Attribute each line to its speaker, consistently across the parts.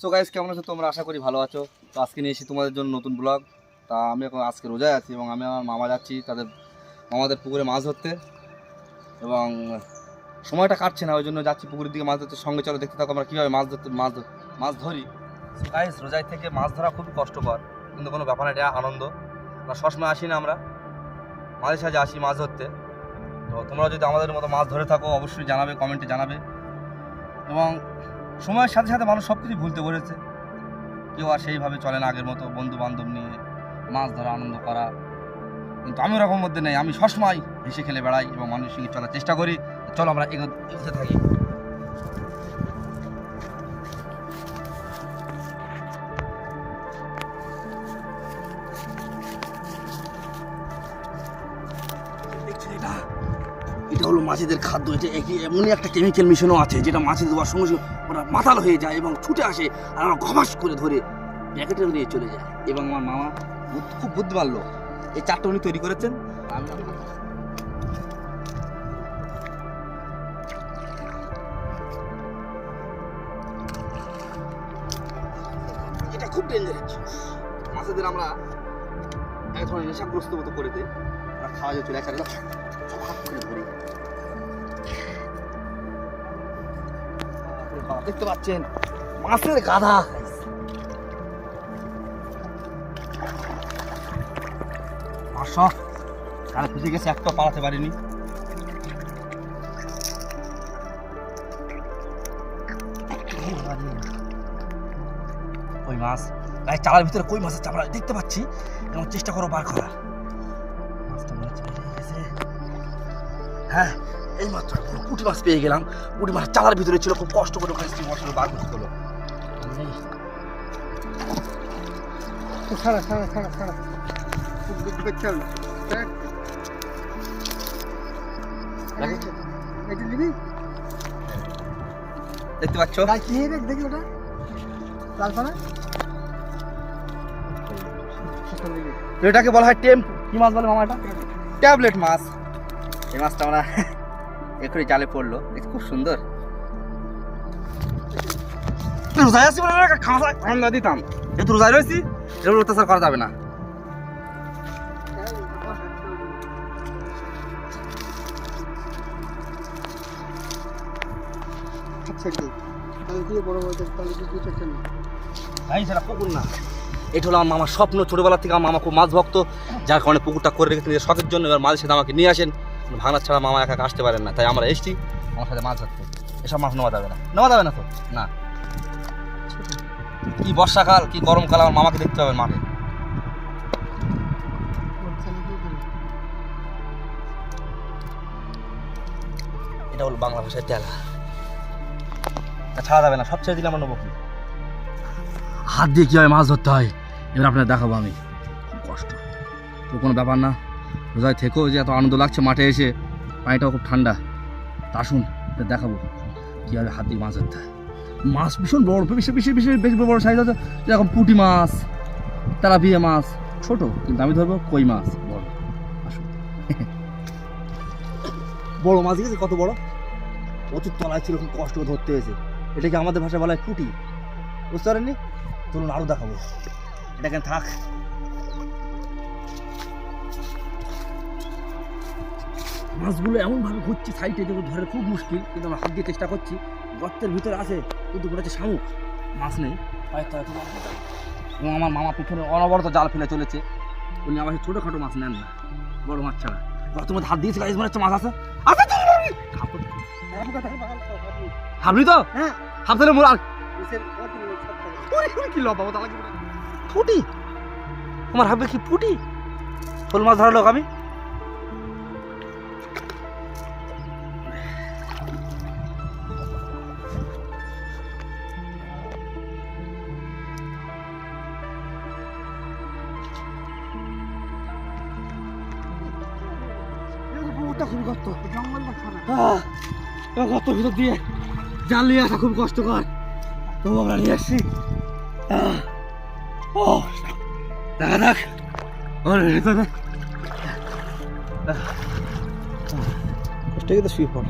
Speaker 1: So guys কেমন আছো? তোমরা আশা করি ভালো আছো। তো আজকে নিয়ে এসেছি তোমাদের জন্য নতুন ব্লগ তা আমি এখন আজকে রোজায় আছি এবং আমি আমার মামা যাচ্ছি তাদের, মামাদের পুকুরে মাছ ধরতে। এবং সময়টা কাটছে না, ওই জন্য যাচ্ছি পুকুরের দিকে মাছ ধরতে। সঙ্গে চলো, দেখতে থাকো আমরা কীভাবে মাছ ধরতে, মাছ মাছ ধরি। গাইস রোজাই থেকে মাছ ধরা খুবই কষ্টকর, কিন্তু কোনো ব্যাপার এটা আনন্দ। আমরা সবসময় আসি না আমরা। মাঝে সাঝে আসি মাছ ধরতে। তো তোমরা যদি আমাদের মতো মাছ ধরে থাকো, অবশ্যই জানাবে, কমেন্টে জানাবে। এবং সময়ের সাথে সাথে মানুষ সব কিছু ভুলতে বলেছে কেউ আর সেইভাবে চলে না আগের মতো বন্ধু বান্ধব নিয়ে, মাছ ধরা, আনন্দ করা। কিন্তু আমি ওরকম মধ্যে নেই। আমি সবসময় হেসে খেলে বেড়াই এবং মানুষের সঙ্গে চলার চেষ্টা করি। চলো আমরা এগো- এগোতে থাকি। এটা হলো মাছেদের খাদ্য, এটা একে- এমনই একটা কেমিক্যাল মিশনও আছে যেটা মাছে দেওয়ার সঙ্গে সঙ্গে ওরা মাতাল হয়ে যায় এবং ছুটে আসে আর আমরা ঘবাস করে ধরে প্যাকেটে নিয়ে চলে যায়। এবং আমার মামা বুদ্ধ- খুব বুদ্ধিমান লোক। এই চারটা উনি তৈরি করেছেন। আমি এটা খুব ডেঞ্জারাস মাছেদের আমরা এক ধরনের নেশাগ্রস্ত মতো করে আমরা খাওয়া একসাথে হাত করে ধরি। দেখতে পাচ্ছেন, মাছের গাধা পাঁচশো কালে খুঁজে গেছে একটা পালাতে পারিনি। কই মাছ? গায়ে চালার ভিতরে কই মাছের চামড়া? দেখতে পাচ্ছি এবং চেষ্টা করো বার করা হ্যাঁ এই মাত্র একটা পুঁটি মাছ পেয়ে গেলাম। পুঁটি মাছ চালার ভিতরে ছিল খুব কষ্ট করে ওখানে স্টিম মশলা বার করতে হলো। দেখতে পাচ্ছ?
Speaker 2: নিয়ে দেখ ওটা। তারপরে
Speaker 1: এটাকে বলা হয় টেম্প কি মাছ বলে মামা এটা ট্যাবলেট মাছ। এই মাছটা আমরা এখনই জালে পড়ল। খুব সুন্দর। খাওয়া দিতাম। অত্যাচার করা যাবে না। এটা হলো আমার মামার স্বপ্ন। ছোটবেলা থেকে আমার মামা খুব মাছ ভক্ত। যার কারণে পুকুরটা করে রেখেছেন শখের জন্য এবার মাঝে সাথে আমাকে নিয়ে আসেন। ভাঙার ছাড়া মামা একা আসতে পারেন না। তাই আমরা এসছি আমার সাথে মাছ ধরতে। এসব মাছ নেওয়া যাবে না। নেওয়া যাবে না তো? না। কি বর্ষাকাল, কি গরমকাল, আমার মামাকে দেখতে হবে মাঠে। এটা হলো বাংলা ভাষায় তেলা ছাড়া যাবে না। সব দিলে আমার নেব কি? হাত দিয়ে কীভাবে মাছ ধরতে হয়, এবার আপনার দেখাবো আমি। খুব কষ্ট। তো কোনো ব্যাপার না। রোজায় থেকেও যে এত আনন্দ লাগছে মাঠে এসে? পানিটাও খুব ঠান্ডা। তা আসুন দেখাবো। কীভাবে হাত দিয়ে মাছ ধরতে মাছ ভীষণ বড়, বেশি বেশি বেশি বেশি বড় সাইজ আছে। যেরকম পুঁটি মাছ তারা বিয়ে মাছ, ছোট, কিন্তু আমি ধরবো কই মাছ, বড়। আসুন। বড় মাছ গেছে কত বড়? প্রচুর তলায় ছিল, খুব কষ্ট ধরতে হয়েছে। এটাকে আমাদের ভাষায় বলা হয় পুঁটি? বুঝতে পারেননি? চলুন আরও দেখাবো। এটা কেন থাক? মাছগুলো এমনভাবে ঘুরছে সাইডে যেগুলো ধরে খুব মুশকিল কিন্তু আমরা হাত দিয়ে চেষ্টা করছি। গর্তের ভিতরে আছে কিন্তু মনে হচ্ছে শামুক। মাছ নেই। এবং আমার মামা পিছনে অনবরত জাল ফেলে চলেছে। উনি আবার সেই ছোটোখাটো মাছ নেন না। বড় মাছ ছাড়া। গর্তের মধ্যে হাত দিয়েছে মনে হচ্ছে মাছ আছে। আছে তো, হাবলি
Speaker 2: হ্যাঁ।
Speaker 1: মোর আর কি কি ফুটি! তোমার হাবে কি ফুটি? শোল মাছ ধরার লোক আমি?
Speaker 2: কষ্ট। জঙ্গলটা খারাপ
Speaker 1: আহ, গর্ত ভিতর দিয়ে জাল নিয়ে আসা খুব কষ্টকর। তবু আমরা নিয়ে আসছি। ও দেখা ওর ভিতরে কষ্ট তো শুয়ে পড়।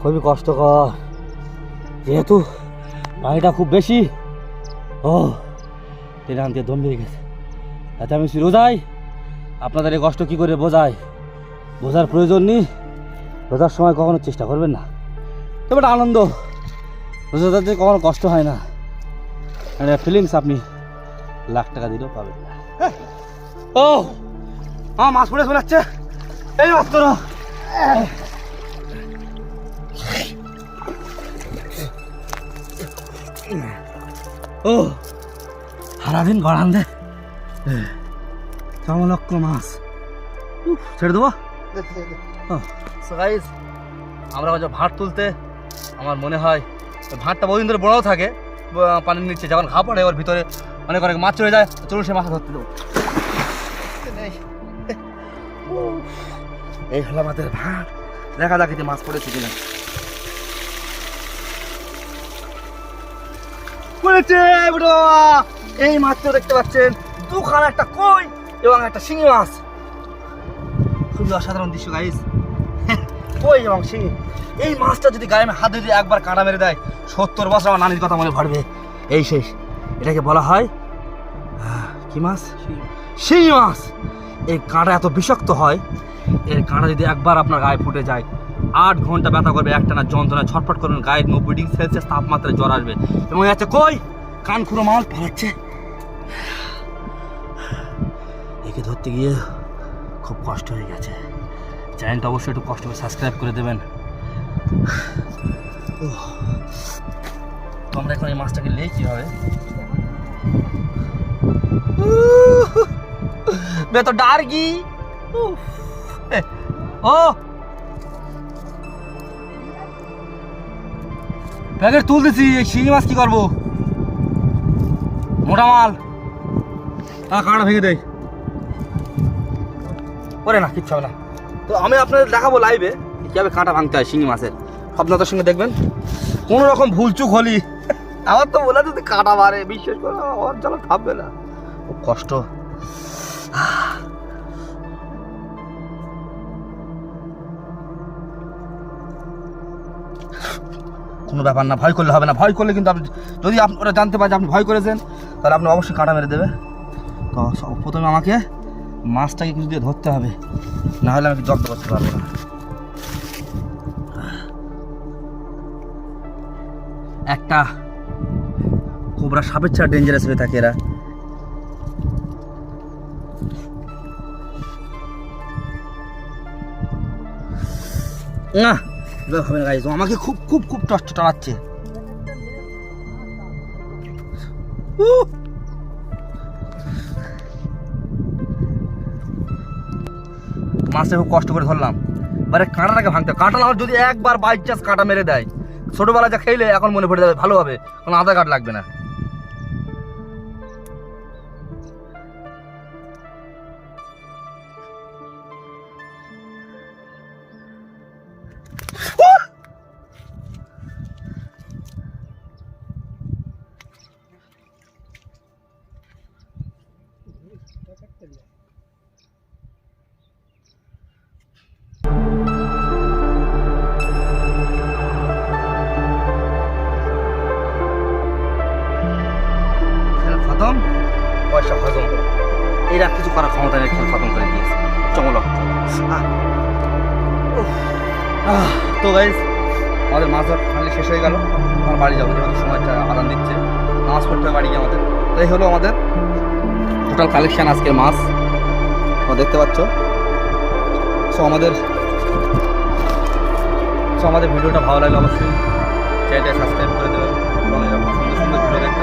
Speaker 1: খুবই কষ্টকর। যেহেতু পানিটা খুব বেশি ও টেনে আনতে দম বেরিয়ে গেছে। তাতে আমি রোজাই আপনাদের এই কষ্ট কী করে বোঝাই বোঝার প্রয়োজন নেই। রোজার সময় কখনো চেষ্টা করবেন না। তবে একটা আনন্দ। রোজাদারদের কখনো কষ্ট হয় না। একটা ফিলিংস আপনি লাখ টাকা দিলেও পাবেন না। ও, আমার মাছ পড়ে যাচ্ছে এই মাছ তোরা ও, সারাদিন গড়ান দে। চমলক্ষ মাছ ছেড়ে দেবো? সো গাইস আমরা যখন ভাত তুলতে আমার মনে হয় ভাতটা বহুদিন ধরে বড়ও থাকে পানির নিচে যখন ঘা পড়ে ওর ভিতরে অনেক অনেক মাছ চলে যায় চলুন সে মাছ ধরতে দেবো এই হলো আমাদের ভাত। দেখা যাক এতে মাছ পড়েছে কিনা। পড়েছে বুড়ো এই মাছটা দেখতে পাচ্ছেন। দুখানা একটা কই এবং একটা শিঙি মাছ। খুবই অসাধারণ দৃশ্য গাইস কই এবং শিঙি? এই মাছটা যদি গায়ে হাতে যদি একবার কাঁটা মেরে দেয় সত্তর বছর আমার নানির কথা মনে পড়বে। এই শেষ। এটাকে বলা হয় কি মাছ? শিঙি। মাছ। এই কাঁটা এত বিষাক্ত হয় এর কাঁটা যদি একবার আপনার গায়ে ফুটে যায় আট ঘণ্টা ব্যথা করবে একটানা যন্ত্রণা ছটফট করবেন গায়ে নব্বই ডিগ্রি সেলসিয়াস তাপমাত্রায় জ্বর আসবে। এবং আছে কই? কান খুঁড়ো মাল পালাচ্ছে। একে ধরতে গিয়ে খুব কষ্ট হয়ে গেছে। চ্যানেলটা অবশ্যই একটু কষ্ট করে সাবস্ক্রাইব করে দেবেন। তো আমরা এখন এই মাছটাকে লে কীভাবে? তো ডারগি উফ। এ, ও। প্যাকেট তুল দিছি এই শিঙি মাছ কি করব? মোটা মাল। কাঁটা ভেঙে দেয় করে না, কিচ্ছু হবে না। তো আমি আপনাদের দেখাবো লাইভে কীভাবে কাঁটা ভাঙতে হয় শিঙি মাছের। আপনাদের সঙ্গে দেখবেন। কোনো রকম ভুলচুক হলি। আমার তো বলে যদি কাঁটা মারে বিশ্বাস করে আমার যেন থাকবে না। কষ্ট। কোনো ব্যাপার না, ভয় করলে হবে না। ভয় করলে কিন্তু আপনি, যদি আপনি ওরা জানতে পারে যে আপনি ভয় করেছেন, তাহলে আপনি অবশ্যই কাঁটা মেরে দেবে। তো প্রথমে আমাকে মাছটাকে কিছু দিয়ে ধরতে হবে। না হলে আমি জব্দ করতে পারব না। একটা কোবরা সাপের ছাড়া ডেঞ্জারাস হয়ে থাকে এরা। না হবে না গাইজ আমাকে খুব খুব খুব কষ্ট টানাচ্ছে। মাছটা খুব কষ্ট করে ধরলাম। এবারে কাঁটাটাকে ভাঙতে কাঁটা হলে যদি একবার বাই চান্স কাঁটা মেরে দেয় ছোটোবেলা যা খেলে এখন মনে পড়ে যাবে, ভালো হবে। কোনো আধার কার্ড লাগবে না। পয়সা হজম এরা কিছু করার ক্ষমতা নেই খতম করে দিয়েছে। চমলক তো গাইজ আমাদের মাছ ধর ফাইনালি শেষ হয়ে গেল। আমার বাড়ি যাব, যেহেতু সময়টা আদান দিচ্ছে। মাছ পড়তে হবে বাড়ি গিয়ে আমাদের। তাই হলো আমাদের টোটাল কালেকশন আজকের মাছ। তোমরা দেখতে পাচ্ছ। সো আমাদের সো আমাদের ভিডিওটা ভালো লাগলে অবশ্যই চ্যানেলটা সাবস্ক্রাইব করে দেবেন সুন্দর সুন্দর ভিডিও দেখতে